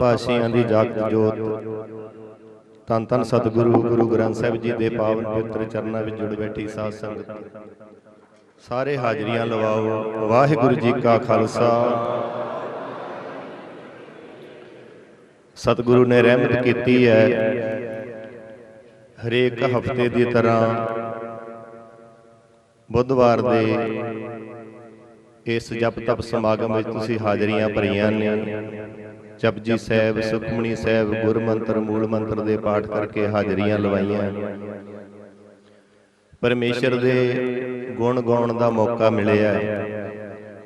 ਪਾਸ਼ੀਆਂ ਦੀ ਜਾਗਤ ਜੋਤ। ਤਨ ਤਨ ਸਤਿਗੁਰੂ, ਗੁਰੂ ਗ੍ਰੰਥ ਸਾਹਿਬ ਜੀ ਦੇ ਪਾਵਨ ਪਵਿੱਤਰ ਚਰਨਾਂ ਵਿੱਚ ਜੁੜ ਬੈਠੀ ਸਾਧ ਸੰਗਤ। ਸਾਰੇ ਹਾਜ਼ਰੀਆਂ ਲਵਾਓ। ਵਾਹਿਗੁਰੂ ਜੀ ਕਾ ਖਾਲਸਾ। ਸਤਿਗੁਰੂ ਨੇ ਰਹਿਮਤ ਕੀਤੀ ਹੈ ਹਰੇਕ ਹਫ਼ਤੇ ਦੀ ਤਰ੍ਹਾਂ। ਬੁੱਧਵਾਰ ਦੇ ਇਸ ਜਪ ਤਪ ਸਮਾਗਮ ਵਿੱਚ ਤੁਸੀਂ ਹਾਜ਼ਰੀਆਂ ਭਰੀਆਂ ਨੇ। ਜਪਜੀ ਸਾਹਿਬ ਸੁਖਮਣੀ ਸਾਹਿਬ ਗੁਰਮੰਤਰ ਮੂਲ ਮੰਤਰ ਦੇ ਪਾਠ ਕਰਕੇ ਹਾਜ਼ਰੀਆਂ ਲਵਾਈਆਂ। ਪਰਮੇਸ਼ਰ ਦੇ ਗੁਣ ਗਾਉਣ ਦਾ ਮੌਕਾ ਮਿਲਿਆ।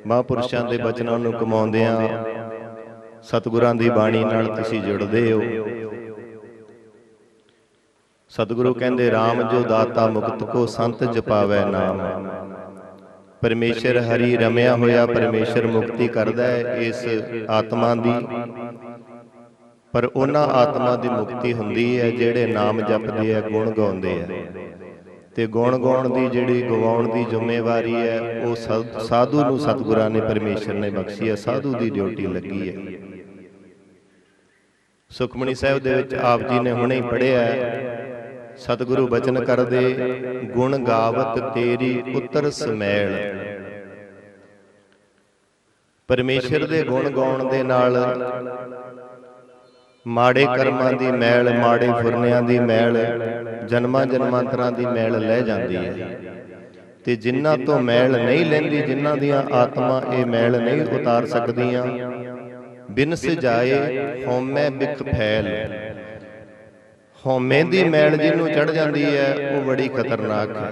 ਮਹਾਂਪੁਰਸ਼ਾਂ ਦੇ ਬਚਨਾਂ ਨੂੰ ਕਮਾਉਂਦਿਆਂ ਸਤਿਗੁਰਾਂ ਦੀ ਬਾਣੀ ਨਾਲ ਤੁਸੀਂ ਜੁੜਦੇ ਹੋ। ਸਤਿਗੁਰੂ ਕਹਿੰਦੇ RAM ਜੋ ਦਾਤਾ ਮੁਕਤ ਕੋ ਸੰਤ ਜਪਾਵੇ ਨਾਮ। ਪਰਮੇਸ਼ਰ ਹਰੀ ਰਮਿਆ ਹੋਇਆ, ਪਰਮੇਸ਼ਰ ਮੁਕਤੀ ਕਰਦਾ ਹੈ ਇਸ ਆਤਮਾ ਦੀ। ਪਰ ਉਹਨਾਂ ਆਤਮਾ ਦੀ ਮੁਕਤੀ ਹੁੰਦੀ ਹੈ ਜਿਹੜੇ ਨਾਮ ਜਪਦੇ ਆ ਗੁਣ ਗਾਉਂਦੇ ਆ ਤੇ ਗੁਣ ਗਾਉਣ ਦੀ ਜਿਹੜੀ ਗਵਾਉਣ ਦੀ ਜ਼ਿੰਮੇਵਾਰੀ ਹੈ, ਉਹ ਸਾ- ਸਾਧੂ ਨੂੰ ਸਤਿਗੁਰਾਂ ਨੇ, ਪਰਮੇਸ਼ਰ ਨੇ ਬਖਸ਼ੀ ਹੈ, ਸਾਧੂ ਦੀ ਡਿਊਟੀ ਲੱਗੀ ਹੈ। ਸੁਖਮਣੀ ਸਾਹਿਬ ਦੇ ਵਿੱਚ ਆਪ ਜੀ ਨੇ ਹੁਣੇ ਹੀ ਪੜ੍ਹਿਆ ਹੈ ਸਤਿਗੁਰੂ ਬਚਨ ਕਰਦੇ, ਗੁਣ ਗਾਵਤ ਤੇਰੀ ਉਤਰ ਸਮੈਲ। ਪਰਮੇਸ਼ਰ ਦੇ ਗੁਣ ਗਾਉਣ ਦੇ ਨਾਲ ਮਾੜੇ ਕਰਮਾਂ ਦੀ ਮੈਲ, ਮਾੜੇ ਫੁਰਨਿਆਂ ਦੀ ਮੈਲ, ਜਨਮਾਂ ਜਨਮਾਂਤਰਾਂ ਦੀ ਮੈਲ ਲੈ ਜਾਂਦੀ ਹੈ। ਤੇ ਜਿਨ੍ਹਾਂ ਤੋਂ ਮੈਲ ਨਹੀਂ ਲੈਂਦੀ, ਜਿਨ੍ਹਾਂ ਦੀਆਂ ਆਤਮਾ ਇਹ ਮੈਲ ਨਹੀਂ ਉਤਾਰ ਸਕਦੀਆਂ ਬਿਨ ਸਜਾਏ ਹਉਮੈ ਬਿਖ ਫੈਲ। ਹਉਮੈ ਦੀ ਮੈਲ ਜਿਹਨੂੰ ਚੜ ਜਾਂਦੀ ਹੈ ਉਹ ਬੜੀ ਖਤਰਨਾਕ ਹੈ।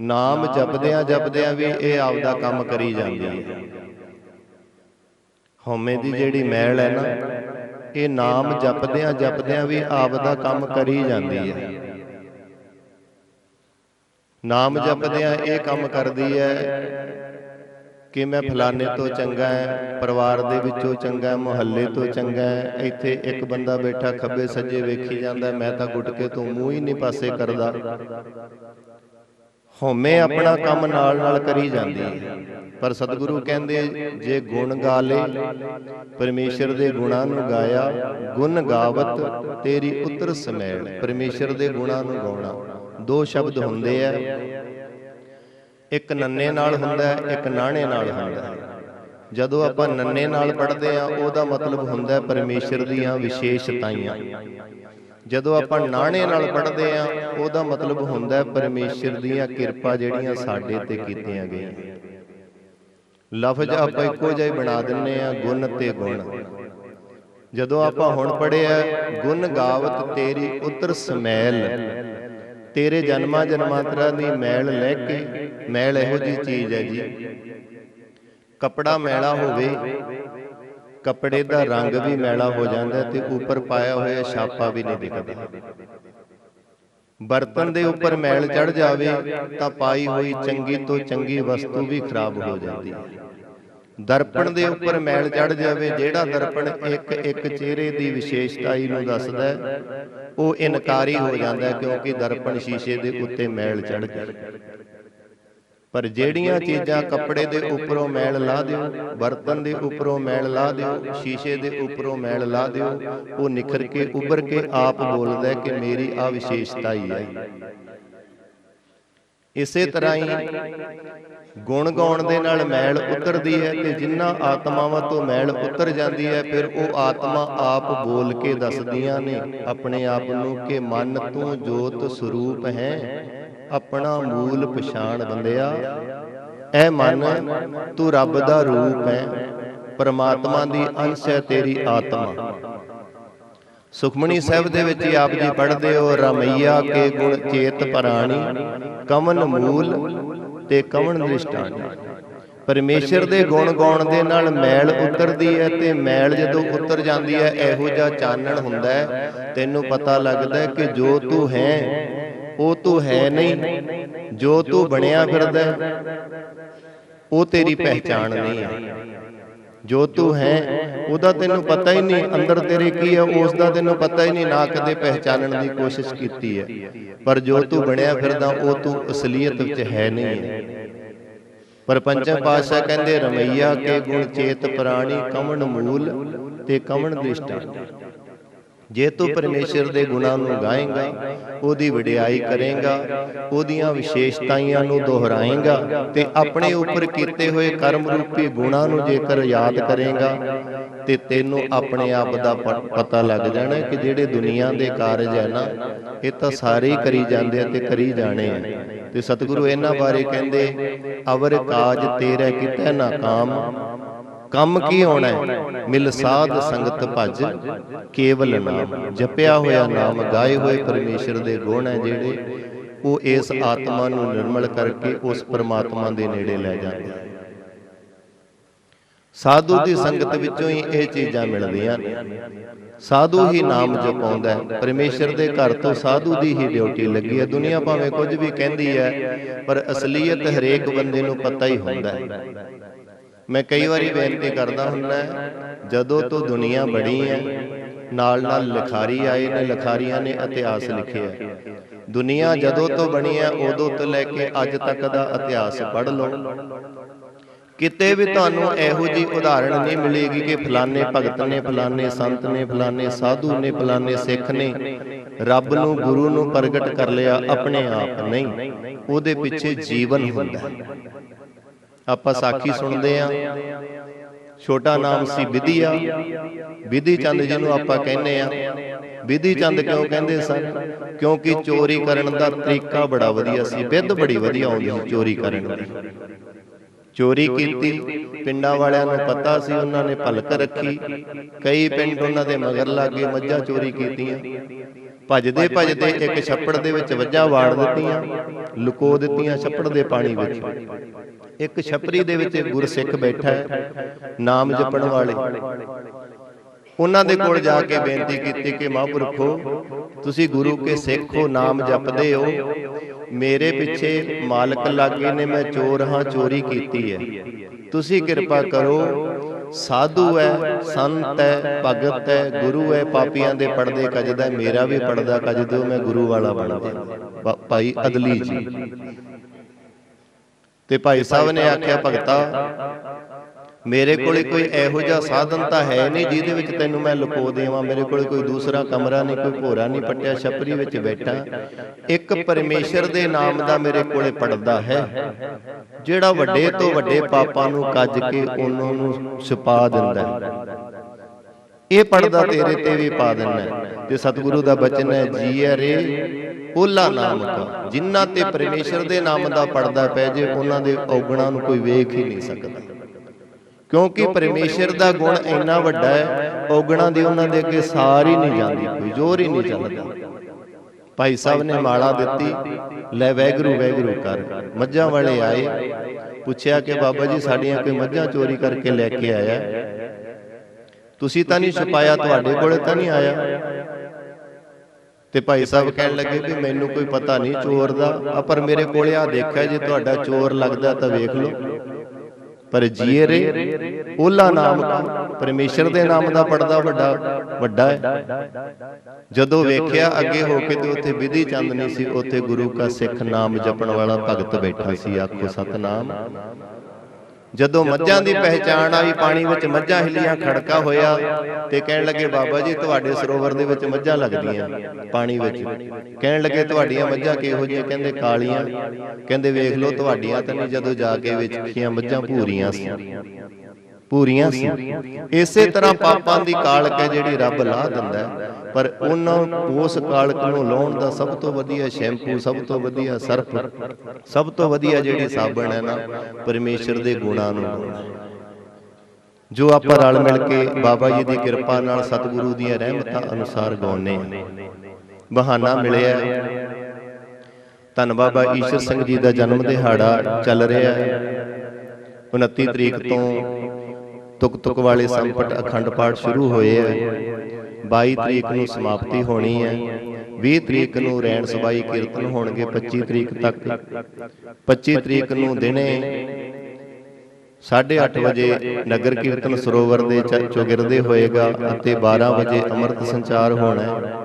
ਨਾਮ ਜਪਦਿਆਂ ਜਪਦਿਆਂ ਵੀ ਇਹ ਆਪਦਾ ਕੰਮ ਕਰੀ ਜਾਂਦੀ ਹੈ। ਹਉਮੈ ਦੀ ਜਿਹੜੀ ਮੈਲ ਹੈ ਨਾ ਇਹ ਨਾਮ ਜਪਦਿਆਂ ਜਪਦਿਆਂ ਵੀ ਆਪਦਾ ਕੰਮ ਕਰੀ ਜਾਂਦੀ ਹੈ। ਨਾਮ ਜਪਦਿਆਂ ਇਹ ਕੰਮ ਕਰਦੀ ਹੈ। ਕਿ ਮੈਂ ਫਲਾਣੇ ਤੋਂ ਚੰਗਾ ਹੈ ਪਰਿਵਾਰ ਦੇ ਵਿੱਚੋਂ ਚੰਗਾ ਹੈ ਮੁਹੱਲੇ ਤੋਂ ਚੰਗਾ ਹੈ ਇੱਥੇ ਇੱਕ ਬੰਦਾ ਬੈਠਾ ਖੱਬੇ ਸੱਜੇ ਵੇਖੀ ਜਾਂਦਾ ਮੈਂ ਤਾਂ ਗੁਟਕੇ ਤੋਂ ਮੂੰਹ ਹੀ ਨਹੀਂ ਪਾਸੇ ਕਰਦਾ। ਹਉਮੈ ਆਪਣਾ ਕੰਮ ਨਾਲ ਨਾਲ ਕਰੀ ਜਾਂਦੀ। ਪਰ ਸਤਿਗੁਰੂ ਕਹਿੰਦੇ ਜੇ ਗੁਣ ਗਾ ਲੇ ਪਰਮੇਸ਼ਰ ਦੇ ਗੁਣਾਂ ਨੂੰ ਗਾਇਆ ਗੁਣ ਗਾਵਤ ਤੇਰੀ ਉਤਰ ਸਮੈਲ। ਪਰਮੇਸ਼ਰ ਦੇ ਗੁਣਾਂ ਨੂੰ ਗਾਉਣਾ। ਦੋ ਸ਼ਬਦ ਹੁੰਦੇ ਆ। ਇੱਕ ਨੰਨੇ ਨਾਲ ਹੁੰਦਾ ਹੈ, ਇੱਕ ਨਾਣੇ ਨਾਲ ਹੁੰਦਾ ਹੈ। ਜਦੋਂ ਆਪਾਂ ਨੰਨੇ ਨਾਲ ਪੜ੍ਹਦੇ ਆ ਉਹਦਾ ਮਤਲਬ ਹੁੰਦਾ ਹੈ ਪਰਮੇਸ਼ਰ ਦੀਆਂ ਵਿਸ਼ੇਸ਼ਤਾਈਆਂ। ਜਦੋਂ ਆਪਾਂ ਨਾਣੇ ਨਾਲ ਪੜ੍ਹਦੇ ਆ ਉਹਦਾ ਮਤਲਬ ਹੁੰਦਾ ਹੈ ਪਰਮੇਸ਼ਰ ਦੀਆਂ ਕਿਰਪਾ ਜਿਹੜੀਆਂ ਸਾਡੇ ਤੇ ਕੀਤੀਆਂ ਗਈਆਂ। ਲਫ਼ਜ਼ ਆਪਾਂ ਇੱਕੋ ਜਿਹਾ ਹੀ ਬਣਾ ਦਿੰਨੇ ਆ ਗੁਣ ਤੇ ਗੁਣ। ਜਦੋਂ ਆਪਾਂ ਹੁਣ ਪੜ੍ਹਿਆ ਗੁਣ ਗਾਵਤ ਤੇਰੀ ਉਤਰ ਸਮੈਲ। ਤੇਰੇ ਜਨਮਾਂ ਜਨਮਾਂਤਰਾਂ ਦੀ ਮੈਲ ਲੈ ਕੇ ਮੈਲ ਇਹੋ ਜੀ। ਚੀਜ਼ ਹੈ ਜੀ। ਕਪੜਾ ਮੈਲਾ ਹੋਵੇ ਕੱਪੜੇ ਦਾ ਰੰਗ ਵੀ ਮੈਲਾ ਹੋ ਜਾਂਦਾ ਤੇ ਉੱਪਰ ਪਾਇਆ ਹੋਇਆ ਛਾਪਾ ਵੀ ਨਹੀਂ ਦਿਖਦਾ। ਬਰਤਨ ਦੇ ਉੱਪਰ ਮੈਲ ਚੜ ਜਾਵੇ ਤਾਂ ਪਾਈ ਹੋਈ ਚੰਗੀ ਤੋਂ ਚੰਗੀ ਵਸਤੂ ਵੀ ਖਰਾਬ ਹੋ। ਜਾਂਦੀ ਹੈ। ਦਰਪਣ ਦੇ ਉੱਪਰ ਮੈਲ ਚੜ ਜਾਵੇ ਜਿਹੜਾ ਦਰਪਣ ਇੱਕ ਇੱਕ ਚਿਹਰੇ ਦੀ ਵਿਸ਼ੇਸ਼ਤਾਈ ਨੂੰ ਦੱਸਦਾ ਹੈ, ਉਹ ਇਨਕਾਰੀ ਹੋ ਜਾਂਦਾ ਕਿਉਂਕਿ ਦਰਪਣ ਸ਼ੀਸ਼ੇ ਦੇ ਉੱਤੇ ਮੈਲ ਚੜ ਗਈ ਪਰ ਜਿਹੜੀਆਂ ਚੀਜ਼ਾਂ ਕੱਪੜੇ ਦੇ ਉੱਪਰੋਂ ਮੈਲ ਲਾ ਦਿਓ ਬਰਤਨ ਦੇ ਉੱਪਰੋਂ ਮੈਲ ਲਾ ਦਿਓ ਸ਼ੀਸ਼ੇ ਦੇ ਉੱਪਰੋਂ ਮੈਲ ਲਾ ਦਿਓ ਉਹ ਨਿਖਰ ਕੇ ਉੱਭਰ ਕੇ ਆਪ ਬੋਲਦਾ ਕਿ ਮੇਰੀ ਆ ਵਿਸ਼ੇਸ਼ਤਾ ਹੀ। ਹੈ। ਇਸੇ ਤਰ੍ਹਾਂ ਹੀ ਗੁਣ ਗਾਉਣ ਦੇ ਨਾਲ ਮੈਲ ਉਤਰਦੀ ਹੈ ਤੇ ਜਿਨ੍ਹਾਂ ਆਤਮਾਵਾਂ ਤੋਂ ਮੈਲ ਉਤਰ ਜਾਂਦੀ ਹੈ ਫਿਰ ਉਹ ਆਤਮਾ ਆਪ ਬੋਲ ਕੇ ਦੱਸਦੀਆਂ ਨੇ ਆਪਣੇ ਆਪ ਨੂੰ ਕਿ ਮਨ ਤੂੰ ਜੋਤ ਸਰੂਪ ਹੈ ਆਪਣਾ ਮੂਲ ਪਛਾਣ ਬੰਦਿਆ। ਐ ਮਨ ਤੂੰ ਰੱਬ ਦਾ ਰੂਪ ਹੈ ਪਰਮਾਤਮਾ ਦੀ ਅੰਸ਼ ਹੈ ਤੇਰੀ ਆਤਮਾ। ਸੁਖਮਣੀ ਸਾਹਿਬ ਦੇ ਵਿੱਚ ਹੀ ਆਪ ਜੀ ਪੜ੍ਹਦੇ ਹੋ ਰਮਈਆ ਕੇ ਗੁਣ ਚੇਤ ਪ੍ਰਾਣੀ ਕਮਨ ਮੂਲ ਤੇ ਕਮਨ ਦ੍ਰਿਸ਼ਟਾਨੀ ਪਰਮੇਸ਼ਰ ਦੇ ਗੁਣ ਗਾਉਣ ਦੇ ਨਾਲ ਮੈਲ ਉਤਰਦੀ ਹੈ ਤੇ ਮੈਲ ਜਦੋਂ ਉਤਰ ਜਾਂਦੀ ਹੈ ਇਹੋ ਜਿਹਾ ਚਾਨਣ ਹੁੰਦਾ ਹੈ। ਤੈਨੂੰ ਪਤਾ ਲੱਗਦਾ ਹੈ ਕਿ ਜੋ ਤੂੰ ਹੈ ਉਹ ਤੂੰ ਹੈ ਨਹੀਂ। ਜੋ ਤੂੰ ਬਣਿਆ ਫਿਰਦਾ ਉਹ ਤੇਰੀ ਪਹਿਚਾਣ ਨਹੀਂ ਹੈ ਜੋ ਤੂੰ ਹੈ ਉਹਦਾ ਤੈਨੂੰ ਪਤਾ ਹੀ ਨਹੀਂ ਅੰਦਰ ਤੇਰੇ ਕੀ ਹੈ ਉਸ ਦਾ ਤੈਨੂੰ ਪਤਾ ਹੀ ਨਹੀਂ ਨਾ ਕਦੇ ਪਹਿਚਾਨਣ ਦੀ ਕੋਸ਼ਿਸ਼ ਕੀਤੀ ਹੈ। ਪਰ ਜੋ ਤੂੰ ਬਣਿਆ ਫਿਰਦਾ ਉਹ ਤੂੰ ਅਸਲੀਅਤ ਵਿੱਚ ਹੈ ਨਹੀਂ ਹੈ। ਪਰ ਪੰਚਮ ਪਾਤਸ਼ਾਹ ਕਹਿੰਦੇ ਰਮਈਆ ਕੇ ਗੁਣ ਚੇਤ ਪ੍ਰਾਣੀ ਕਮਣ ਮੂਲ ਤੇ ਕਵਣ ਦ੍ਰਿਸ਼ਟਾ। ਜੇ ਤੂੰ ਪਰਮੇਸ਼ਰ ਦੇ ਗੁਣਾਂ ਨੂੰ ਗਾਏਗਾ ਉਹਦੀ ਵਡਿਆਈ ਕਰੇਗਾ ਉਹਦੀਆਂ ਵਿਸ਼ੇਸ਼ਤਾਈਆਂ ਨੂੰ ਦੁਹਰਾਏਗਾ ਤੇ ਆਪਣੇ ਉੱਪਰ ਕੀਤੇ ਹੋਏ ਕਰਮ ਰੂਪੀ ਗੁਣਾਂ ਨੂੰ ਜੇਕਰ ਯਾਦ ਕਰੇਗਾ ਤੇ ਤੈਨੂੰ ਆਪਣੇ ਆਪ ਦਾ ਪਤਾ ਲੱਗ ਜਾਣਾ ਕਿ ਜਿਹੜੇ ਦੁਨੀਆ ਦੇ ਕਾਰਜ ਹੈ ਨਾ ਇਹ ਤਾਂ ਸਾਰੇ ਕਰੀ ਜਾਂਦੇ ਆ ਤੇ ਕਰੀ ਜਾਣੇ ਆ। ਤੇ ਸਤਿਗੁਰੂ ਇਹਨਾਂ ਬਾਰੇ ਕਹਿੰਦੇ ਅਵਰ ਕਾਜ ਤੇਰੇ ਕਿਤੇ ਨਾ ਕਾਮ ਕੀ ਹੋਣਾ ਹੈ? ਮਿਲ ਸਾਧ ਸੰਗਤ ਭਜ ਕੇਵਲ ਨਾਮ ਜਪਿਆ ਹੋਇਆ ਨਾਮ ਗਾਏ ਹੋਏ ਪਰਮੇਸ਼ਰ ਦੇ ਗੁਣ ਹੈ ਜਿਹੜੇ ਉਹ ਇਸ ਆਤਮਾ ਨੂੰ ਨਿਰਮਲ ਕਰਕੇ ਉਸ ਪਰਮਾਤਮਾ ਦੇ ਨੇੜੇ ਲੈ ਜਾਂਦੇ ਸਾਧੂ ਦੀ ਸੰਗਤ ਵਿੱਚੋਂ ਹੀ ਇਹ ਚੀਜ਼ਾਂ ਮਿਲਦੀਆਂ ਨੇ ਸਾਧੂ ਹੀ ਨਾਮ ਜਪਾਉਂਦਾ ਹੈ। ਪਰਮੇਸ਼ਰ ਦੇ ਘਰ ਤੋਂ ਸਾਧੂ ਦੀ ਹੀ ਡਿਊਟੀ ਲੱਗੀ ਹੈ। ਦੁਨੀਆ ਭਾਵੇਂ ਕੁਝ ਵੀ ਕਹਿੰਦੀ ਹੈ ਪਰ ਅਸਲੀਅਤ ਹਰੇਕ ਬੰਦੇ ਨੂੰ ਪਤਾ ਹੀ ਹੁੰਦਾ ਹੈ। ਮੈਂ ਕਈ ਵਾਰੀ ਬੇਨਤੀ ਕਰਦਾ ਹੁੰਦਾ ਜਦੋਂ ਤੋਂ ਦੁਨੀਆ ਬਣੀ ਹੈ ਨਾਲ ਨਾਲ ਲਿਖਾਰੀ ਆਏ ਨੇ ਲਿਖਾਰੀਆਂ ਨੇ ਇਤਿਹਾਸ ਲਿਖਿਆ ਦੁਨੀਆ ਜਦੋਂ ਤੋਂ ਬਣੀ ਹੈ ਉਦੋਂ ਤੋਂ ਲੈ ਕੇ ਅੱਜ ਤੱਕ ਦਾ ਇਤਿਹਾਸ ਪੜ੍ਹ ਲਓ। ਕਿਤੇ ਵੀ ਤੁਹਾਨੂੰ ਇਹੋ ਜੀ ਉਦਾਹਰਣ ਨਹੀਂ ਮਿਲੇਗੀ ਕਿ ਫਲਾਣੇ ਭਗਤ ਨੇ ਫਲਾਣੇ ਸੰਤ ਨੇ ਫਲਾਣੇ ਸਾਧੂ ਨੇ ਫਲਾਣੇ ਸਿੱਖ ਨੇ। ਰੱਬ ਨੂੰ ਗੁਰੂ ਨੂੰ ਪ੍ਰਗਟ ਕਰ ਲਿਆ ਆਪਣੇ ਆਪ ਨਹੀਂ। ਉਹਦੇ ਪਿੱਛੇ ਜੀਵਨ ਹੁੰਦਾ ਹੈ। ਆਪਾਂ ਸਾਖੀ ਸੁਣਦੇ ਆ ਛੋਟਾ ਨਾਮ ਸੀ ਵਿਧੀਆ ਵਿਧੀ ਚੰਦ ਜਿਹਨੂੰ ਆਪਾਂ ਕਹਿੰਦੇ ਆ ਵਿਧੀ ਚੰਦ ਕਿਉਂ ਕਹਿੰਦੇ ਸਨ? ਕਿਉਂਕਿ ਚੋਰੀ ਕਰਨ ਦਾ ਤਰੀਕਾ ਬੜਾ ਵਧੀਆ ਸੀ। ਵਿਧ ਬੜੀ ਵਧੀਆ ਆਉਂਦੀ ਸੀ ਚੋਰੀ ਕਰਨ ਦੀ। ਚੋਰੀ ਕੀਤੀ ਪਿੰਡਾਂ ਵਾਲਿਆਂ ਨੂੰ ਪਤਾ ਸੀ ਉਹਨਾਂ ਨੇ ਭਲਕ ਰੱਖੀ। ਕਈ ਪਿੰਡ ਉਹਨਾਂ ਦੇ ਮਗਰ ਲੱਗੇ ਮੱਝਾਂ ਚੋਰੀ ਕੀਤੀਆਂ। ਭਜਦੇ ਭਜਦੇ ਇੱਕ ਛੱਪੜ ਦੇ ਵਿੱਚ ਵੱਜਾਂ ਵਾੜ ਦਿੱਤੀਆਂ। ਲੁਕੋ ਦਿੱਤੀਆਂ ਛੱਪੜ ਦੇ ਪਾਣੀ ਵਿੱਚ। ਇੱਕ ਛਪਰੀ ਦੇ ਵਿੱਚ ਗੁਰਸਿੱਖ ਬੈਠਾ ਹੈ, ਨਾਮ ਜਪਣ ਵਾਲੇ। ਉਹਨਾਂ ਦੇ ਕੋਲ ਜਾ ਕੇ ਬੇਨਤੀ ਕੀਤੀ ਕਿ ਮਹਾਂਪੁਰਖੋ, ਤੁਸੀਂ ਗੁਰੂ ਕੇ ਸਿੱਖ ਹੋ, ਨਾਮ ਜਪਦੇ ਹੋ। ਮੇਰੇ ਪਿੱਛੇ ਮਾਲਕ ਲਾਗੇ ਨੇ, ਮੈਂ ਚੋਰ ਹਾਂ, ਚੋਰੀ ਕੀਤੀ ਹੈ। ਤੁਸੀਂ ਕਿਰਪਾ ਕਰੋ, ਸਾਧੂ ਹੈ, ਸੰਤ ਹੈ, ਭਗਤ ਹੈ, ਗੁਰੂ ਹੈ, ਪਾਪੀਆਂ ਦੇ ਪਰਦੇ ਕੱਜਦਾ ਮੇਰਾ ਵੀ ਪਰਦਾ ਕੱਜ ਦਿਓ, ਮੈਂ ਗੁਰੂ ਵਾਲਾ ਬਣ ਜਾ ਭਾਈ ਅਦਲੀ ਜੀ। ਤੇ ਭਾਈ ਸਾਹਿਬ ਨੇ ਆਖਿਆ ਭਗਤਾ ਮੇਰੇ ਕੋਲੇ ਕੋਈ ਇਹੋ ਜਿਹਾ ਸਾਧਨ ਤਾਂ ਹੈ ਨਹੀਂ ਜਿਹਦੇ ਵਿੱਚ ਤੈਨੂੰ ਮੈਂ ਲੁਕੋ ਦੇਵਾਂ ਮੇਰੇ ਕੋਲੇ ਕੋਈ ਦੂਸਰਾ ਕਮਰਾ ਨਹੀਂ ਕੋਈ ਭੋਰਾ ਨਹੀਂ ਪੱਟਿਆ ਛਪਰੀ ਵਿੱਚ ਬੈਠਾ। ਇੱਕ ਪਰਮੇਸ਼ਰ ਦੇ ਨਾਮ ਦਾ ਮੇਰੇ ਕੋਲੇ ਪੜਦਾ ਹੈ। ਜਿਹੜਾ ਵੱਡੇ ਤੋਂ ਵੱਡੇ ਪਾਪਾਂ ਨੂੰ ਕੱਜ ਕੇ ਉਹਨਾਂ ਨੂੰ ਛੁਪਾ ਦਿੰਦਾ ਹੈ। ਇਹ ਪੜਦਾ ਤੇਰੇ ਤੇ ਵੀ ਪਾ ਦਿੰਨਾ ਤੇ ਸਤਿਗੁਰੂ ਦਾ ਬਚਨ ਹੈ ਜੀਐ ਰੇ ਓਲਾ ਨਾਮ ਕਾ ਜਿਨ੍ਹਾਂ ਤੇ ਪਰਮੇਸ਼ਰ ਦੇ ਨਾਮ ਦਾ ਪੜਦਾ ਪੈ ਜੇ ਉਹਨਾਂ ਦੇ ਔਗਣਾ ਨੂੰ ਕੋਈ ਵੇਖ ਹੀ ਨਹੀਂ ਸਕਦਾ। ਕਿਉਂਕਿ ਪਰਮੇਸ਼ਰ ਦਾ ਗੁਣ ਇੰਨਾ ਵੱਡਾ ਹੈ ਔਗਣਾ ਦੀ ਉਹਨਾਂ ਦੇ ਅੱਗੇ ਸਾਰੀ ਨਹੀਂ ਜਾਂਦੀ ਕੋਈ ਜ਼ੋਰ ਹੀ ਨਹੀਂ ਚੱਲਦਾ। ਭਾਈ ਸਾਹਿਬ ਨੇ ਮਾਲਾ ਦਿੱਤੀ ਲੈ ਵੈਗਰੂ ਵੈਗਰੂ ਕਰ ਮੱਝਾਂ ਵਾਲੇ ਆਏ ਪੁੱਛਿਆ ਕਿ ਬਾਬਾ ਜੀ ਸਾਡੀਆਂ ਕੋਈ ਮੱਝਾਂ ਚੋਰੀ ਕਰਕੇ ਲੈ ਕੇ ਆਇਆ? ਤੁਸੀਂ ਤਾਂ ਨਹੀਂ ਛੁਪਾਇਆ ਤੁਹਾਡੇ ਕੋਲੇ ਤਾਂ ਨਹੀਂ ਆਇਆ। ਤੇ ਭਾਈ ਸਾਹਿਬ ਕਹਿਣ ਲੱਗੇ ਵੀ ਮੈਨੂੰ ਕੋਈ ਪਤਾ ਨਹੀਂ ਚੋਰ ਦਾ। ਆ ਪਰ ਮੇਰੇ ਕੋਲੇ ਆ ਦੇਖਿਆ ਜੇ ਤੁਹਾਡਾ ਚੋਰ ਲੱਗਦਾ ਤਾਂ ਵੇਖ ਲਓ। ਪਰ ਜੀਏ ਰੇ ਓਲਾ ਨਾਮ ਪਰਮੇਸ਼ਰ ਦੇ ਨਾਮ ਦਾ ਪੜਦਾ ਵੱਡਾ ਵੱਡਾ ਹੈ। ਜਦੋਂ ਵੇਖਿਆ ਅੱਗੇ ਹੋ ਕੇ ਤੇ ਉੱਥੇ ਵਿਧੀ ਚੰਦ ਨਹੀਂ ਸੀ ਉੱਥੇ ਗੁਰੂ ਕਾ ਸਿੱਖ ਨਾਮ ਜਪਣ ਵਾਲਾ ਭਗਤ ਬੈਠਾ ਸੀ ਆਖੋ ਸਤਨਾਮ। ਜਦੋਂ ਮੱਝਾਂ ਦੀ ਪਹਿਚਾਣ ਆਈ ਪਾਣੀ ਵਿੱਚ ਮੱਝਾਂ ਹਿੱਲੀਆਂ ਖੜਕਾ ਹੋਇਆ ਤੇ ਕਹਿਣ ਲੱਗੇ ਬਾਬਾ ਜੀ ਤੁਹਾਡੇ ਸਰੋਵਰ ਦੇ ਵਿੱਚ ਮੱਝਾਂ ਲੱਗਦੀਆਂ ਪਾਣੀ ਵਿੱਚ। ਕਹਿਣ ਲੱਗੇ ਤੁਹਾਡੀਆਂ ਮੱਝਾਂ ਕਿਹੋ ਜਿਹੀਆਂ? ਕਹਿੰਦੇ ਕਾਲੀਆਂ। ਕਹਿੰਦੇ ਵੇਖ ਲਓ ਤੁਹਾਡੀਆਂ ਤਾਂ ਜਦੋਂ ਜਾ ਕੇ ਵੇਖੀਆਂ ਮੱਝਾਂ ਭੂਰੀਆਂ ਸੀ। ਪੂਰੀਆਂ ਸੀ। ਇਸੇ ਤਰ੍ਹਾਂ ਪਾਪਾਂ ਦੀ ਕਾਲਕ ਹੈ ਜਿਹੜੀ ਰੱਬ ਲਾ ਦਿੰਦਾ ਹੈ। ਪਰ ਉਹਨਾਂ ਉਸ ਕਾਲਕ ਨੂੰ ਲਾਉਣ ਦਾ ਸਭ ਤੋਂ ਵਧੀਆ ਸ਼ੈਂਪੂ ਸਭ ਤੋਂ ਵਧੀਆ ਸਰਫ ਸਭ ਤੋਂ ਵਧੀਆ ਜਿਹੜੀ ਸਾਬਣ ਹੈ ਨਾ ਪਰਮੇਸ਼ਰ ਦੇ ਗੁਣਾਂ ਨੂੰ। ਜੋ ਆਪਾਂ ਰਲ ਮਿਲ ਕੇ ਬਾਬਾ ਜੀ ਦੀ ਕਿਰਪਾ ਨਾਲ ਸਤਿਗੁਰੂ ਦੀਆਂ ਰਹਿਮਤਾਂ ਅਨੁਸਾਰ ਗਾਉਨੇ ਬਹਾਨਾ ਮਿਲਿਆ। ਧੰਨ ਬਾਬਾ ਈਸ਼ਰ ਸਿੰਘ ਜੀ ਦਾ ਜਨਮ ਦਿਹਾੜਾ ਚੱਲ ਰਿਹਾ ਹੈ। 29 ਤਰੀਕ ਤੋਂ ਤੁਕ ਤੁਕ ਵਾਲੇ ਸੰਪਟ ਅਖੰਡ ਪਾਠ ਸ਼ੁਰੂ ਹੋਏ ਹੈ 22 ਤਰੀਕ ਨੂੰ ਸਮਾਪਤੀ ਹੋਣੀ ਹੈ 20 ਤਰੀਕ ਨੂੰ ਰੈਣ ਸਬਾਈ ਕੀਰਤਨ ਹੋਣਗੇ 25 ਤਰੀਕ ਤੱਕ। 25 ਤਰੀਕ ਨੂੰ ਦਿਨੇ 8:30 ਵਜੇ ਨਗਰ ਕੀਰਤਨ ਸਰੋਵਰ ਦੇ ਚੌਗਿਰਦੇ ਹੋਏਗਾ ਅਤੇ 12 ਵਜੇ ਅੰਮ੍ਰਿਤ ਸੰਚਾਰ ਹੋਣਾ ਹੈ।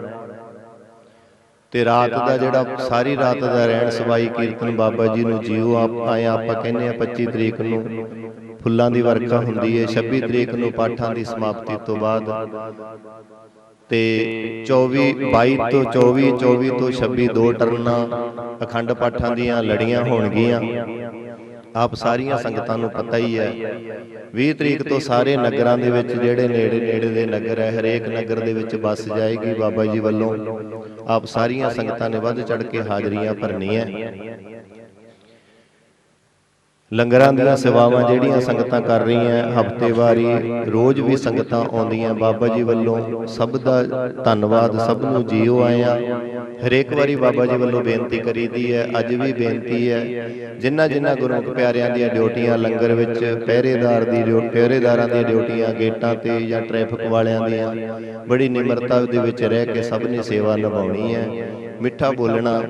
ਤੇ ਰਾਤ ਦਾ ਜਿਹੜਾ ਸਾਰੀ ਰਾਤ ਦਾ ਰਹਿਣ ਸਬਾਈ ਕੀਰਤਨ ਬਾਬਾ ਜੀ ਨੂੰ ਜੀਓ ਆਪ ਆਏ ਆਪਾਂ ਕਹਿੰਦੇ ਆ 25 ਤਰੀਕ ਨੂੰ ਫੁੱਲਾਂ ਦੀ ਵਰਖਾ ਹੁੰਦੀ ਹੈ 26 ਤਰੀਕ ਨੂੰ ਪਾਠਾਂ ਦੀ ਸਮਾਪਤੀ ਤੋਂ ਬਾਅਦ ਤੇ 24 22 ਤੋਂ 24 24 ਤੋਂ 26 ਦੋ ਟਰਨਾਂ ਅਖੰਡ ਪਾਠਾਂ ਦੀਆਂ ਲੜੀਆਂ ਹੋਣਗੀਆਂ। ਆਪ ਸਾਰੀਆਂ ਸੰਗਤਾਂ ਨੂੰ ਪਤਾ ਹੀ ਹੈ। 20 ਤਰੀਕ ਤੋਂ ਸਾਰੇ ਨਗਰਾਂ ਦੇ ਵਿੱਚ ਜਿਹੜੇ ਨੇੜੇ ਨੇੜੇ ਦੇ ਨਗਰ ਹੈ ਹਰੇਕ ਨਗਰ ਦੇ ਵਿੱਚ ਬੱਸ ਜਾਏਗੀ ਬਾਬਾ ਜੀ ਵੱਲੋਂ। ਆਪ ਸਾਰੀਆਂ ਸੰਗਤਾਂ ਨੇ ਵੱਧ ਚੜ ਕੇ ਹਾਜ਼ਰੀਆਂ ਭਰਨੀਆਂ। ਲੰਗਰਾਂ ਦੀਆਂ ਸੇਵਾਵਾਂ ਜਿਹੜੀਆਂ ਸੰਗਤਾਂ ਕਰ ਰਹੀਆਂ ਹਫ਼ਤੇਵਾਰੀ ਰੋਜ਼ ਵੀ ਸੰਗਤਾਂ ਆਉਂਦੀਆਂ। ਬਾਬਾ ਜੀ ਵੱਲੋਂ ਸਭ ਦਾ ਧੰਨਵਾਦ ਸਭ ਨੂੰ ਜੀਓ ਆਇਆ। ਹਰੇਕ ਵਾਰੀ ਬਾਬਾ ਜੀ ਵੱਲੋਂ ਬੇਨਤੀ ਕਰੀਦੀ ਹੈ। ਅੱਜ ਵੀ ਬੇਨਤੀ ਹੈ। ਜਿਨ੍ਹਾਂ ਜਿਨ੍ਹਾਂ ਗੁਰਮੁਖ ਪਿਆਰਿਆਂ ਦੀਆਂ ਡਿਊਟੀਆਂ ਲੰਗਰ ਵਿੱਚ ਪਹਿਰੇਦਾਰ ਦੀ ਡਿਊ- ਪਹਿਰੇਦਾਰਾਂ ਦੀਆਂ ਡਿਊਟੀਆਂ ਗੇਟਾਂ ਤੇ ਜਾਂ ਟ੍ਰੈਫਿਕ ਵਾਲਿਆਂ ਦੀਆਂ। ਬੜੀ ਨਿਮਰਤਾ ਦੇ ਵਿੱਚ ਰਹਿ ਕੇ ਸਭ ਨੇ ਸੇਵਾ ਨਿਭਾਉਣੀ ਹੈ। ਮਿੱਠਾ ਬੋਲਣਾ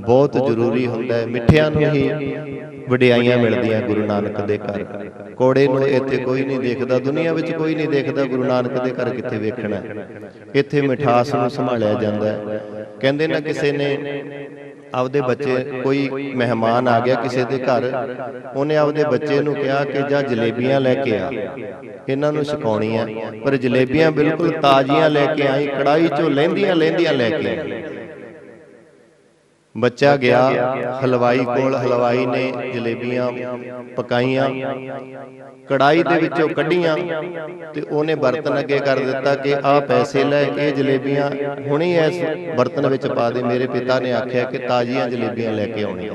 ਬਹੁਤ ਜ਼ਰੂਰੀ ਹੁੰਦਾ ਹੈ। ਮਿੱਠਿਆਂ ਨੂੰ ਹੀ ਵਡਿਆਈਆਂ ਮਿਲਦੀਆਂ ਗੁਰੂ ਨਾਨਕ ਦੇ ਘਰ। ਕੋੜੇ ਨੂੰ ਇੱਥੇ ਕੋਈ ਨਹੀਂ ਦੇਖਦਾ, ਦੁਨੀਆ ਵਿੱਚ ਕੋਈ ਨਹੀਂ ਦੇਖਦਾ ਗੁਰੂ ਨਾਨਕ ਦੇ ਘਰ ਕਿੱਥੇ ਵੇਖਣਾ। ਇੱਥੇ ਮਿਠਾਸ ਨੂੰ ਸੰਭਾਲਿਆ ਜਾਂਦਾ ਹੈ। ਕਹਿੰਦੇ ਨਾ ਕਿਸੇ ਨੇ ਆਪਦੇ ਬੱਚੇ, ਕੋਈ ਮਹਿਮਾਨ ਆ ਗਿਆ ਕਿਸੇ ਦੇ ਘਰ, ਉਹਨੇ ਆਪਦੇ ਬੱਚੇ ਨੂੰ ਕਿਹਾ ਕਿ ਜਾ ਜਲੇਬੀਆਂ ਲੈ ਕੇ ਆ। ਇਹਨਾਂ ਨੂੰ ਛਕਾਉਣੀਆਂ, ਪਰ ਜਲੇਬੀਆਂ ਬਿਲਕੁਲ ਤਾਜ਼ੀਆਂ ਲੈ ਕੇ ਆਈ ਕੜਾਈ ਚੋਂ ਲਹਿੰਦੀਆਂ ਲਹਿੰਦੀਆਂ ਲੈ ਕੇ ਆਈ। ਬੱਚਾ ਗਿਆ ਹਲਵਾਈ ਕੋਲ ਹਲਵਾਈ ਨੇ ਜਲੇਬੀਆਂ ਪਕਾਈਆਂ। ਕੜਾਈ ਦੇ ਵਿੱਚੋਂ ਕੱਢੀਆਂ ਤੇ ਉਹਨੇ ਬਰਤਨ ਅੱਗੇ ਕਰ ਦਿੱਤਾ ਕਿ ਆਹ ਪੈਸੇ ਲੈ ਇਹ ਜਲੇਬੀਆਂ। ਹੁਣੇ ਇਸ ਬਰਤਨ ਵਿੱਚ ਪਾ ਦੇ ਮੇਰੇ ਪਿਤਾ ਨੇ ਆਖਿਆ ਕਿ ਤਾਜ਼ੀਆਂ ਜਲੇਬੀਆਂ ਲੈ ਕੇ ਆਉਣੀਆਂ।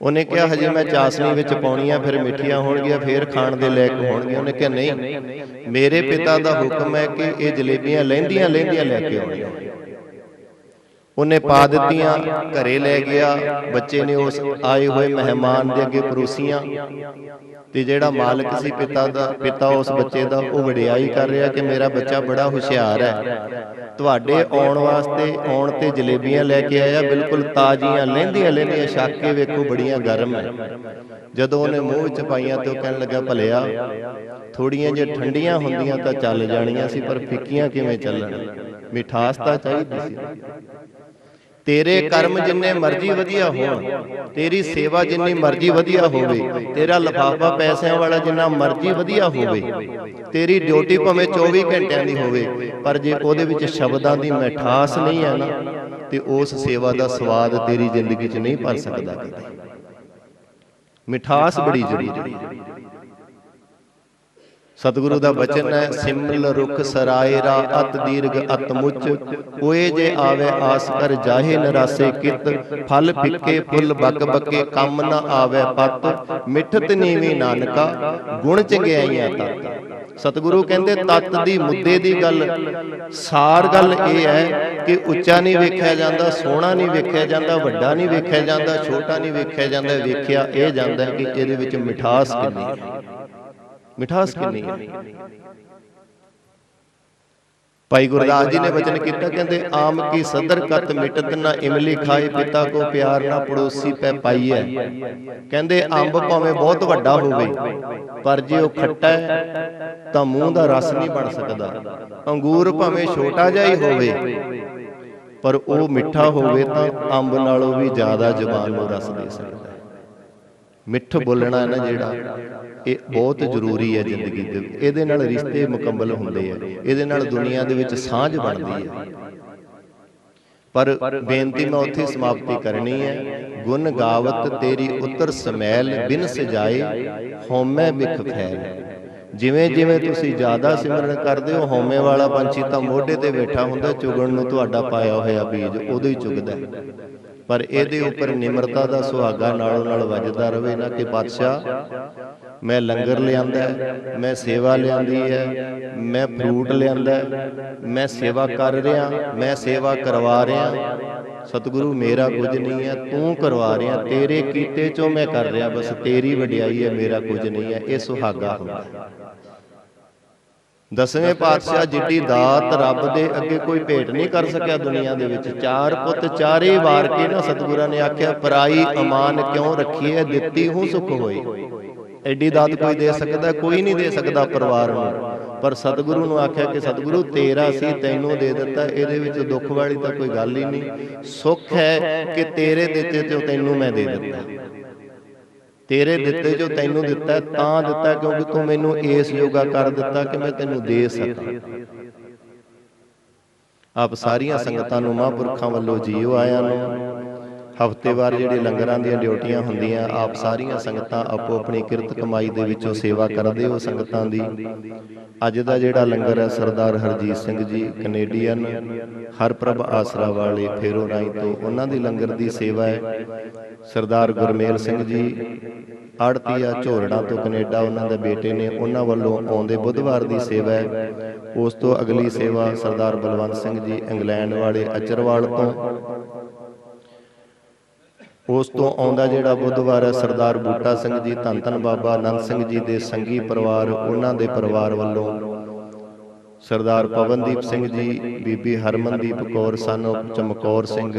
ਉਹਨੇ ਕਿਹਾ ਹਜੇ ਮੈਂ ਚਾਸਨੀ ਵਿੱਚ ਪਾਉਣੀਆਂ ਫਿਰ ਮਿੱਠੀਆਂ ਹੋਣਗੀਆਂ ਫਿਰ ਖਾਣ ਦੇ ਲਾਇਕ ਹੋਣਗੀਆਂ। ਉਹਨੇ ਕਿਹਾ ਨਹੀਂ ਮੇਰੇ ਪਿਤਾ ਦਾ ਹੁਕਮ ਹੈ ਕਿ ਇਹ ਜਲੇਬੀਆਂ ਲਹਿੰਦੀਆਂ ਲਹਿੰਦੀਆਂ ਲੈ ਕੇ ਆਉਣੀਆਂ। ਉਹਨੇ ਪਾ ਦਿੱਤੀਆਂ ਘਰੇ ਲੈ ਗਿਆ ਬੱਚੇ ਨੇ ਉਸ ਆਏ ਹੋਏ ਮਹਿਮਾਨ ਦੇ ਅੱਗੇ ਪਰੋਸੀਆਂ। ਤੇ ਜਿਹੜਾ ਮਾਲਕ ਸੀ ਪਿਤਾ ਦਾ ਪਿਤਾ ਉਸ ਬੱਚੇ ਦਾ ਉਹ ਵਡਿਆਈ ਕਰ ਰਿਹਾ ਕਿ ਮੇਰਾ ਬੱਚਾ ਬੜਾ ਹੁਸ਼ਿਆਰ ਹੈ। ਤੁਹਾਡੇ ਆਉਣ ਵਾਸਤੇ ਆਉਣ ਤੇ ਜਲੇਬੀਆਂ ਲੈ ਕੇ ਆਇਆ ਬਿਲਕੁਲ ਤਾਜ਼ੀਆਂ ਲਹਿੰਦੀਆਂ ਲਹਿੰਦੀਆਂ ਛੱਕ ਕੇ ਵੇਖੋ ਬੜੀਆਂ ਗਰਮ ਹੈ। ਜਦੋਂ ਉਹਨੇ ਮੂੰਹ ਵਿੱਚ ਪਾਈਆਂ ਤੇ ਉਹ ਕਹਿਣ ਲੱਗਾ ਭਲਿਆ ਥੋੜੀਆਂ ਜੇ ਠੰਡੀਆਂ ਹੁੰਦੀਆਂ ਤਾਂ ਚੱਲ ਜਾਣੀਆਂ ਸੀ ਪਰ ਫਿੱਕੀਆਂ ਕਿਵੇਂ ਚੱਲਣ? ਮਿਠਾਸ ਤਾਂ ਚਾਹੀਦੀ ਸੀ ਤੇਰੇ ਕਰਮ ਜਿੰਨੇ ਮਰਜ਼ੀ ਵਧੀਆ ਹੋਣ ਤੇਰੀ ਸੇਵਾ ਜਿੰਨੀ ਮਰਜ਼ੀ ਵਧੀਆ ਹੋਵੇ ਤੇਰਾ ਲਫਾਫਾ ਪੈਸਿਆਂ ਵਾਲਾ ਜਿੰਨਾ ਮਰਜ਼ੀ ਵਧੀਆ ਹੋਵੇ ਤੇਰੀ ਡਿਊਟੀ ਭਾਵੇਂ 24 ਘੰਟਿਆਂ ਦੀ ਹੋਵੇ ਪਰ ਜੇ ਉਹਦੇ ਵਿੱਚ ਸ਼ਬਦਾਂ ਦੀ ਮਿਠਾਸ ਨਹੀਂ ਹੈ ਨਾ ਤੇ ਉਸ ਸੇਵਾ ਦਾ ਸਵਾਦ ਤੇਰੀ ਜ਼ਿੰਦਗੀ 'ਚ ਨਹੀਂ ਭਰ ਸਕਦਾ ਕਦੇ ਮਿਠਾਸ ਬੜੀ ਜ਼ਰੂਰੀ ਹੈ। ਸਤਿਗੁਰੂ ਦਾ ਬਚਨ ਹੈ ਸਿਮਲ ਰੁਖ ਸਰਾਏ ਰਾ ਅਤ ਦੀਰਘ ਅਤ ਮੁਚ। ਹੋਏ ਜੇ ਆਵੇ ਆਸ ਕਰ ਜਾਹੇ ਨਰਾਸੇ ਕਿਤ ਫਲ ਫਿੱਕੇ ਫੁੱਲ ਬਕ ਬਕੇ ਕੰਮ ਨਾ ਆਵੇ ਪਤ। ਮਿਠਤ ਨੀਵੀ ਨਾਨਕਾ ਗੁਣ ਚੰਗਿਆਈਆਂ ਤਤ। ਸਤਿਗੁਰੂ ਕਹਿੰਦੇ ਤਤ ਦੀ ਮੁੱਦੇ ਦੀ ਗੱਲ। ਸਾਰ ਗੱਲ ਇਹ ਹੈ ਕਿ ਉੱਚਾ ਨਹੀਂ ਵੇਖਿਆ ਜਾਂਦਾ ਸੋਹਣਾ ਨਹੀਂ ਵੇਖਿਆ ਜਾਂਦਾ ਵੱਡਾ ਨਹੀਂ ਵੇਖਿਆ ਜਾਂਦਾ ਛੋਟਾ ਨਹੀਂ ਵੇਖਿਆ ਜਾਂਦਾ ਵੇਖਿਆ ਇਹ ਜਾਂਦਾ ਕਿ ਇਹਦੇ ਵਿੱਚ ਮਿਠਾਸ ਕਿੰਨੀ ਹੈ। ਮਿਠਾਸ ਕਿੰਨੀ ਹੈ? ਭਾਈ ਗੁਰਦਾਸ ਜੀ ਨੇ ਬਚਨ ਕੀਤਾ ਕਹਿੰਦੇ ਆਮ ਕੀ ਸਦਰ ਕਤ ਮਿਟਤ ਨਾ ਇਮਲੀ ਖਾਏ ਪਿਤਾ ਕੋ ਪਿਆਰ ਨਾ ਪੜੋਸੀ ਪੈ ਪਾਈਐ ਕਹਿੰਦੇ ਅੰਬ ਭਾਵੇਂ ਬਹੁਤ ਵੱਡਾ ਹੋਵੇ ਪਰ ਜੇ ਉਹ ਖੱਟਾ ਹੈ ਤਾਂ ਮੂੰਹ ਦਾ ਰਸ ਨਹੀਂ ਬਣ ਸਕਦਾ। ਅੰਗੂਰ ਭਾਵੇਂ ਛੋਟਾ ਜਿਹਾ ਹੀ ਹੋਵੇ ਪਰ ਉਹ ਮਿੱਠਾ ਹੋਵੇ ਤਾਂ ਅੰਬ ਨਾਲੋਂ ਵੀ ਜ਼ਿਆਦਾ ਜ਼ੁਬਾਨ ਨੂੰ ਰਸ ਦੇ ਸਕਦਾ ਹੈ। ਮਿੱਠ ਬੋਲਣਾ ਹੈ ਨਾ ਜਿਹੜਾ ਇਹ ਬਹੁਤ ਜ਼ਰੂਰੀ ਹੈ ਜ਼ਿੰਦਗੀ ਦੇ ਵਿੱਚ। ਇਹਦੇ ਨਾਲ ਰਿਸ਼ਤੇ ਮੁਕੰਮਲ ਹੁੰਦੇ ਆ। ਇਹਦੇ ਨਾਲ ਦੁਨੀਆ ਦੇ ਵਿੱਚ ਸਾਂਝ ਬਣਦੀ ਹੈ ਪਰ ਬੇਨਤੀ ਮੈਂ ਉੱਥੇ ਸਮਾਪਤੀ ਕਰਨੀ ਹੈ। ਗੁਣ ਗਾਵਤ ਤੇਰੀ ਉਤਰ ਸਮੈਲ ਬਿਨ ਸਜਾਏ ਹਉਮੈ ਬਿਖ ਫੈਲ ਜਿਵੇਂ ਜਿਵੇਂ ਤੁਸੀਂ ਜ਼ਿਆਦਾ ਸਿਮਰਨ ਕਰਦੇ ਹੋ ਹਉਮੈ ਵਾਲਾ ਪੰਛੀ ਤਾਂ ਮੋਢੇ ਤੇ ਬੈਠਾ ਹੁੰਦਾ ਚੁਗਣ ਨੂੰ ਤੁਹਾਡਾ ਪਾਇਆ ਹੋਇਆ ਬੀਜ ਉਦੋਂ ਹੀ। ਚੁਗਦਾ ਹੈ। ਪਰ ਇਹਦੇ ਉੱਪਰ ਨਿਮਰਤਾ ਦਾ ਸੁਹਾਗਾ ਨਾਲੋਂ ਨਾਲ ਵੱਜਦਾ ਰਵੇ ਨਾ ਕਿ ਪਾਤਸ਼ਾਹ ਮੈਂ ਲੰਗਰ ਲਿਆਂਦਾ ਮੈਂ ਸੇਵਾ ਲਿਆਂਦੀ ਹੈ ਮੈਂ ਫਰੂਟ ਲਿਆਂਦਾ ਮੈਂ ਸੇਵਾ ਕਰ ਰਿਹਾ ਮੈਂ ਸੇਵਾ ਕਰਵਾ ਰਿਹਾ। ਸਤਿਗੁਰੂ ਮੇਰਾ ਕੁਝ ਨਹੀਂ ਹੈ ਤੂੰ ਕਰਵਾ ਰਿਹਾ ਤੇਰੇ ਕੀਤੇ ਚੋਂ ਮੈਂ ਕਰ ਰਿਹਾ ਬਸ ਤੇਰੀ ਵਡਿਆਈ ਹੈ ਮੇਰਾ ਕੁਝ ਨਹੀਂ ਹੈ ਇਹ ਸੁਹਾਗਾ ਹੁੰਦਾ ਹੈ। ਦਸਵੇਂ ਪਾਤਸ਼ਾਹ ਜਿੱਡੀ ਦਾਤ ਰੱਬ ਦੇ ਅੱਗੇ ਕੋਈ ਭੇਟ ਨਹੀਂ ਕਰ ਸਕਿਆ ਦੁਨੀਆ ਦੇ ਵਿੱਚ। ਚਾਰ ਪੁੱਤ ਚਾਰੇ ਵਾਰ ਕੇ ਨਾ ਸਤਿਗੁਰਾਂ ਨੇ ਆਖਿਆ ਪਰਾਈ ਅਮਾਨ ਕਿਉਂ ਰੱਖੀਏ? ਦਿੱਤੀ ਹੂੰ ਸੁਖ ਹੋਈ ਐਡੀ ਦਾਤ ਕੋਈ ਦੇ ਸਕਦਾ ਕੋਈ ਨਹੀਂ ਦੇ ਸਕਦਾ ਪਰਿਵਾਰ ਨੂੰ। ਪਰ ਸਤਿਗੁਰੂ ਨੂੰ ਆਖਿਆ ਕਿ ਸਤਿਗੁਰੂ ਤੇਰਾ ਸੀ ਤੈਨੂੰ ਦੇ ਦਿੱਤਾ। ਇਹਦੇ ਵਿੱਚ ਦੁੱਖ ਵਾਲੀ ਤਾਂ ਕੋਈ ਗੱਲ ਹੀ ਨਹੀਂ। ਸੁੱਖ ਹੈ ਕਿ ਤੇਰੇ ਦਿੱਤੇ ਤੇ ਤੈਨੂੰ ਮੈਂ ਦੇ ਦਿੱਤਾ। ਤੇਰੇ ਦਿੱਤੇ ਜੋ ਤੈਨੂੰ ਦਿੱਤਾ ਤਾਂ ਦਿੱਤਾ ਕਿਉਂਕਿ ਤੂੰ ਮੈਨੂੰ ਇਸ ਯੋਗਾ ਕਰ ਦਿੱਤਾ ਕਿ ਮੈਂ ਤੈਨੂੰ ਦੇ ਸਕਾਂ ਆਪ ਸਾਰੀਆਂ ਸੰਗਤਾਂ ਨੂੰ ਮਹਾਂਪੁਰਖਾਂ ਵੱਲੋਂ ਜੀਓ ਆਇਆਂ ਨੂੰ। ਹਫ਼ਤੇਵਾਰ ਜਿਹੜੇ ਲੰਗਰਾਂ ਦੀਆਂ ਡਿਊਟੀਆਂ ਹੁੰਦੀਆਂ, ਆਪ ਸਾਰੀਆਂ ਸੰਗਤਾਂ ਆਪੋ ਆਪਣੀ ਕਿਰਤ ਕਮਾਈ ਦੇ ਵਿੱਚੋਂ ਸੇਵਾ ਕਰਦੇ ਹੋ ਸੰਗਤਾਂ ਦੀ। ਅੱਜ ਦਾ ਜਿਹੜਾ ਲੰਗਰ ਹੈ, ਸਰਦਾਰ ਹਰਜੀਤ ਸਿੰਘ ਜੀ, ਕੈਨੇਡੀਅਨ ਹਰਪ੍ਰਭ ਆਸਰਾ ਵਾਲੇ ਫੇਰੋ ਰਾਈ ਤੋਂ, ਉਹਨਾਂ ਦੀ ਲੰਗਰ ਦੀ ਸੇਵਾ ਹੈ। ਸਰਦਾਰ ਗੁਰਮੇਲ ਸਿੰਘ ਜੀ, ਆੜਤੀਆ ਝੋਰੜਾ ਤੋਂ ਕੈਨੇਡਾ ਉਹਨਾਂ ਦੇ ਬੇਟੇ ਨੇ, ਉਹਨਾਂ ਵੱਲੋਂ ਆਉਂਦੇ ਬੁੱਧਵਾਰ ਦੀ ਸੇਵਾ ਹੈ। ਉਸ ਤੋਂ ਅਗਲੀ ਸੇਵਾ ਸਰਦਾਰ ਬਲਵੰਤ ਸਿੰਘ ਜੀ, ਇੰਗਲੈਂਡ ਵਾਲੇ ਅਚਰਵਾਲ ਤੋਂ ਉਸ ਤੋਂ ਆਉਂਦਾ ਜਿਹੜਾ ਬੁੱਧਵਾਰ ਹੈ ਸਰਦਾਰ ਬੂਟਾ ਸਿੰਘ ਜੀ ਧੰਨ ਧੰਨ ਬਾਬਾ ਅਨੰਦ ਸਿੰਘ ਜੀ ਦੇ ਸੰਗੀ ਪਰਿਵਾਰ ਉਹਨਾਂ ਦੇ ਪਰਿਵਾਰ ਵੱਲੋਂ ਸਰਦਾਰ ਪਵਨਦੀਪ ਸਿੰਘ ਜੀ, ਬੀਬੀ Harmandeep Kaur, son of Chamkaur Singh,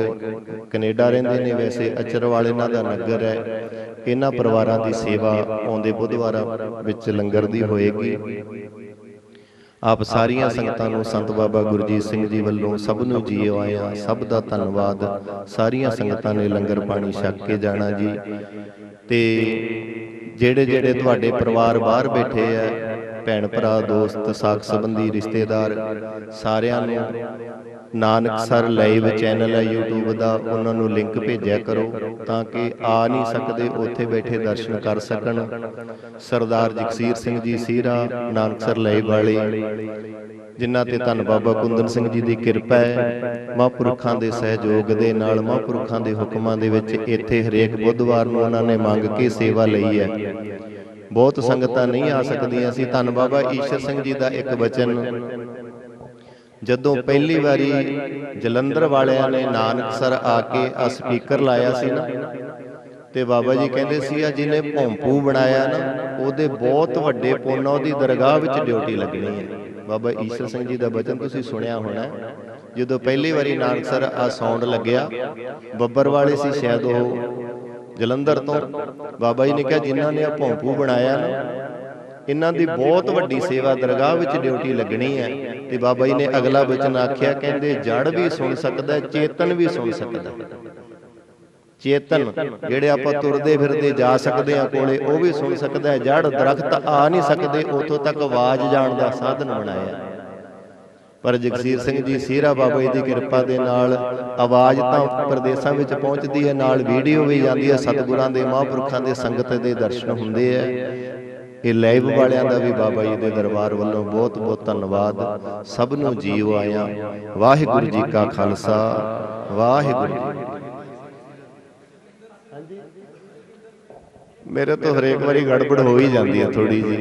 Canada ਰਹਿੰਦੇ ਨੇ, ਵੈਸੇ ਅਚਰਵਾਲ ਇਹਨਾਂ ਦਾ ਨਗਰ ਹੈ। ਇਹਨਾਂ ਪਰਿਵਾਰਾਂ ਦੀ ਸੇਵਾ ਆਉਂਦੇ ਬੁੱਧਵਾਰਾਂ ਵਿੱਚ ਲੰਗਰ ਦੀ ਹੋਏਗੀ। ਆਪ ਸਾਰੀਆਂ ਸੰਗਤਾਂ ਨੂੰ ਸੰਤ ਬਾਬਾ ਗੁਰਜੀਤ ਸਿੰਘ ਜੀ ਵੱਲੋਂ ਸਭ ਨੂੰ ਜੀਓ ਆਇਆਂ ਸਭ ਦਾ ਧੰਨਵਾਦ। ਸਾਰੀਆਂ ਸੰਗਤਾਂ ਨੇ ਲੰਗਰ ਪਾਣੀ ਛਕ ਕੇ ਜਾਣਾ ਜੀ। ਤੇ ਜਿਹੜੇ ਜਿਹੜੇ ਤੁਹਾਡੇ ਪਰਿਵਾਰ ਬਾਹਰ ਬੈਠੇ ਆ ਭੈਣ ਭਰਾ ਦੋਸਤ ਸਾਖ ਸੰਬੰਧੀ ਰਿਸ਼ਤੇਦਾਰ ਸਾਰਿਆਂ ਨੂੰ ਨਾਨਕਸਰ ਲਾਈਵ ਚੈਨਲ ਹੈ YouTube ਦਾ ਉਹਨਾਂ ਨੂੰ ਲਿੰਕ ਭੇਜਿਆ ਕਰੋ ਤਾਂ ਕਿ ਆ ਨਹੀਂ ਸਕਦੇ ਉੱਥੇ ਬੈਠੇ ਦਰਸ਼ਨ ਕਰ ਸਕਣ। ਸਰਦਾਰ ਜਗਸੀਰ ਸਿੰਘ ਜੀ ਸੀਰਾ ਨਾਨਕਸਰ ਲਾਈਵ ਵਾਲੇ। ਜਿਨ੍ਹਾਂ ਤੇ ਧੰਨ ਬਾਬਾ ਕੁੰਦਨ ਸਿੰਘ ਜੀ ਦੀ ਕਿਰਪਾ ਹੈ। ਮਹਾਂਪੁਰਖਾਂ ਦੇ ਸਹਿਯੋਗ ਦੇ ਨਾਲ ਮਹਾਂਪੁਰਖਾਂ ਦੇ ਹੁਕਮਾਂ ਦੇ ਵਿੱਚ ਇੱਥੇ ਹਰੇਕ ਬੁੱਧਵਾਰ ਨੂੰ ਉਹਨਾਂ ਨੇ ਮੰਗ ਕੇ ਸੇਵਾ ਲਈ ਹੈ। ਬਹੁਤ ਸੰਗਤਾਂ ਨਹੀਂ ਆ ਸਕਦੀਆਂ ਸੀ। ਧੰਨ ਬਾਬਾ ਈਸ਼ਰ ਸਿੰਘ ਜੀ ਦਾ ਇੱਕ ਬਚਨ ਜਦੋਂ ਪਹਿਲੀ ਵਾਰੀ ਜਲੰਧਰ ਵਾਲਿਆਂ ਨੇ ਨਾਨਕਸਰ ਆ ਕੇ ਆ ਸਪੀਕਰ ਲਾਇਆ ਸੀ ਨਾ। ਤੇ ਬਾਬਾ ਜੀ ਕਹਿੰਦੇ ਸੀ ਆ ਜਿਹਨੇ ਭੌਂਪੂ ਬਣਾਇਆ ਨਾ ਉਹਦੇ ਬਹੁਤ ਵੱਡੇ ਪੁੰਨ ਉਹਦੀ ਦਰਗਾਹ ਵਿੱਚ ਡਿਊਟੀ ਲੱਗਣੀ ਹੈ। ਬਾਬਾ ਈਸ਼ਰ ਸਿੰਘ ਜੀ ਦਾ ਬਚਨ ਤੁਸੀਂ ਸੁਣਿਆ ਹੋਣਾ। ਜਦੋਂ ਪਹਿਲੀ ਵਾਰੀ ਨਾਨਕਸਰ ਆ ਸਾਊਂਡ ਲੱਗਿਆ ਬੱਬਰ ਵਾਲੇ ਸੀ ਸ਼ਾਇਦ ਉਹ ਜਲੰਧਰ ਤੋਂ। ਬਾਬਾ ਜੀ ਨੇ ਕਿਹਾ ਜਿਨ੍ਹਾਂ ਨੇ ਆ ਭੌਂਪੂ ਬਣਾਇਆ ਨਾ ਇਹਨਾਂ ਦੀ ਬਹੁਤ ਵੱਡੀ ਸੇਵਾ ਦਰਗਾਹ ਵਿੱਚ ਡਿਊਟੀ ਲੱਗਣੀ ਹੈ। ਤੇ ਬਾਬਾ ਜੀ ਨੇ ਅਗਲਾ ਬਚਨ ਆਖਿਆ ਕਹਿੰਦੇ ਜੜ ਵੀ ਸੁਣ ਸਕਦਾ ਚੇਤਨ ਵੀ ਸੁਣ ਸਕਦਾ। ਚੇਤਨ ਜਿਹੜੇ ਆਪਾਂ ਤੁਰਦੇ ਫਿਰਦੇ ਜਾ ਸਕਦੇ ਆ ਕੋਲੇ ਉਹ ਵੀ ਸੁਣ ਸਕਦਾ ਹੈ। ਜੜ ਦਰਖਤ ਆ ਨਹੀਂ ਸਕਦੇ ਉਥੋਂ ਤੱਕ ਆਵਾਜ਼ ਜਾਣ ਦਾ ਸਾਧਨ ਬਣਾਇਆ। ਪਰ ਜਗਸੀਰ ਸਿੰਘ ਜੀ ਸੀਰਾ ਬਾਬਾ ਜੀ ਦੀ ਕਿਰਪਾ ਦੇ ਨਾਲ ਆਵਾਜ਼ ਤਾਂ ਪ੍ਰਦੇਸ਼ਾਂ ਵਿੱਚ ਪਹੁੰਚਦੀ ਹੈ। ਨਾਲ ਵੀਡੀਓ ਵੀ ਜਾਂਦੀ ਹੈ। ਸਤਿਗੁਰਾਂ ਦੇ ਮਹਾਂਪੁਰਖਾਂ ਦੇ ਸੰਗਤ ਦੇ ਦਰਸ਼ਨ ਹੁੰਦੇ ਆ ਇਹ ਲਾਈਵ ਵਾਲਿਆਂ ਦਾ ਵੀ ਬਾਬਾ ਜੀ ਦੇ ਦਰਬਾਰ ਵੱਲੋਂ ਬਹੁਤ ਬਹੁਤ ਧੰਨਵਾਦ। ਸਭ ਨੂੰ ਜੀਵ ਆਇਆਂ। ਵਾਹਿਗੁਰੂ ਜੀ ਕਾ ਖਾਲਸਾ। ਵਾਹਿਗੁਰੂ ਜੀ। ਮੇਰੇ ਤੋਂ ਹਰੇਕ ਵਾਰੀ ਗੜਬੜ ਹੋ ਹੀ ਜਾਂਦੀ ਹੈ ਥੋੜੀ ਜੀ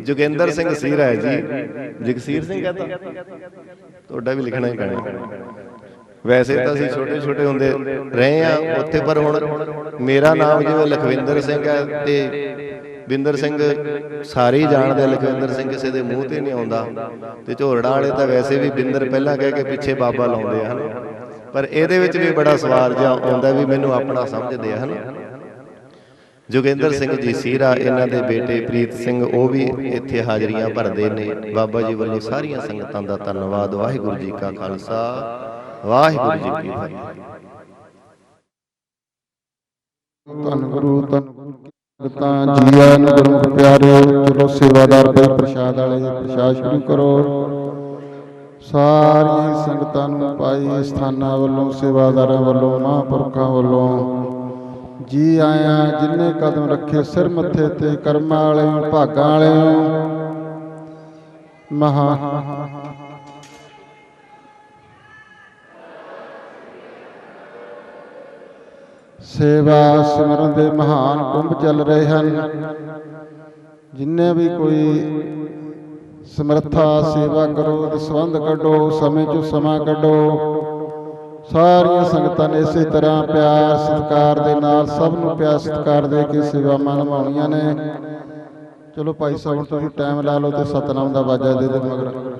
ਜੋਗਿੰਦਰ ਸਿੰਘ ਸੀਰਾ ਹੈ ਜੀ। ਜਗਸੀਰ ਸਿੰਘ ਕਹਤਾ ਤੁਹਾਡਾ ਵੀ ਲਿਖਣਾ ਹੀ ਪੈਣਾ। ਵੈਸੇ ਤਾਂ ਅਸੀਂ ਛੋਟੇ ਛੋਟੇ ਹੁੰਦੇ ਰਹੇ ਆ ਉੱਥੇ ਪਰ ਹੁਣ ਮੇਰਾ ਨਾਮ ਜਿਵੇਂ ਲਖਵਿੰਦਰ ਸਿੰਘ ਹੈ ਤੇ ਬਿੰਦਰ ਸਿੰਘ ਸਾਰੇ ਹੀ ਜਾਣਦੇ ਲਖਵਿੰਦਰ ਸਿੰਘ ਕਿਸੇ ਦੇ ਮੂੰਹ ਤੇ ਨਹੀਂ ਆਉਂਦਾ। ਤੇ ਝੋਰੜਾ ਵਾਲੇ ਤਾਂ ਵੈਸੇ ਵੀ ਬਿੰਦਰ ਪਹਿਲਾਂ ਕਹਿ ਕੇ ਪਿੱਛੇ ਬਾਬਾ ਲਾਉਂਦੇ ਹਨ? ਪਰ ਇਹਦੇ ਵਿੱਚ ਵੀ ਬੜਾ ਸਵਾਲ ਜਿਹਾ ਆਉਂਦਾ ਵੀ ਮੈਨੂੰ ਆਪਣਾ ਸਮਝਦੇ ਆ ਹਨ? ਜੋਗਿੰਦਰ ਸਿੰਘ ਜੀ ਸੀਰਾ ਇਹਨਾਂ ਦੇ ਬੇਟੇ ਪ੍ਰੀਤ ਸਿੰਘ ਉਹ ਵੀ ਇੱਥੇ ਹਾਜ਼ਰੀਆਂ ਭਰਦੇ ਨੇ। ਬਾਬਾ ਜੀ ਵੱਲੋਂ ਸਾਰੀਆਂ ਸੰਗਤਾਂ ਦਾ ਧੰਨਵਾਦ। ਵਾਹਿਗੁਰੂ ਜੀ ਕਾ ਖਾਲਸਾ। ਵਾਹਿਗੁਰੂ ਜੀ ਕੀ ਫਤਿਹ। ਧੰਨ ਗੁਰੂ ਧੰਨ ਤਾਂ ਜੀਆਂ ਨੂੰ ਗੁਰਮੁਖ ਪਿਆਰਿਓ ਚਲੋ ਸੇਵਾਦਾਰ ਭਾਈ ਪ੍ਰਸ਼ਾਦ ਵਾਲੇ ਪ੍ਰਸ਼ਾਦ ਸ਼ੁਰੂ ਕਰੋ। ਸਾਰੀਆਂ ਸੰਗਤਾਂ ਨੂੰ ਪਾਈ ਸਥਾਨਾਂ ਵੱਲੋਂ, ਸੇਵਾਦਾਰਾਂ ਵੱਲੋਂ, ਮਹਾਂਪੁਰਖਾਂ ਵੱਲੋਂ, ਜੀ ਆਇਆ, ਜਿੰਨੇ ਕਦਮ ਰੱਖੇ ਸਿਰ ਮੱਥੇ ਤੇ, ਕਰਮਾਂ ਵਾਲਿਓ ਭਾਗਾਂ ਵਾਲਿਓ ਮਹਾ ਸੇਵਾ ਸਿਮਰਨ ਦੇ ਮਹਾਨ ਕੁੰਭ ਚੱਲ ਰਹੇ ਹਨ। ਜਿੰਨੇ ਵੀ ਕੋਈ ਸਮਰੱਥਾ ਸੇਵਾ ਕਰੋ ਦਸਵੰਦ ਕੱਢੋ, ਸਮੇਂ ਚੋਂ ਸਮਾਂ ਕੱਢੋ। ਸਾਰੀਆਂ ਸੰਗਤਾਂ ਨੇ ਇਸੇ ਤਰ੍ਹਾਂ ਪਿਆਰ, ਸਤਿਕਾਰ ਦੇ ਨਾਲ ਸਭ ਨੂੰ ਪਿਆਰ, ਸਤਿਕਾਰ ਦੇ ਕੇ ਸੇਵਾਵਾਂ ਨਿਭਾਉਣੀਆਂ ਨੇ। ਚਲੋ ਭਾਈ ਸਾਹਿਬ ਤੁਸੀਂ ਟਾਈਮ ਲਾ ਲਓ ਤੇ ਸਤਨਾਮ ਦਾ ਵਾਜਾ ਦੇ ਦਿਓ ਮਗਰ।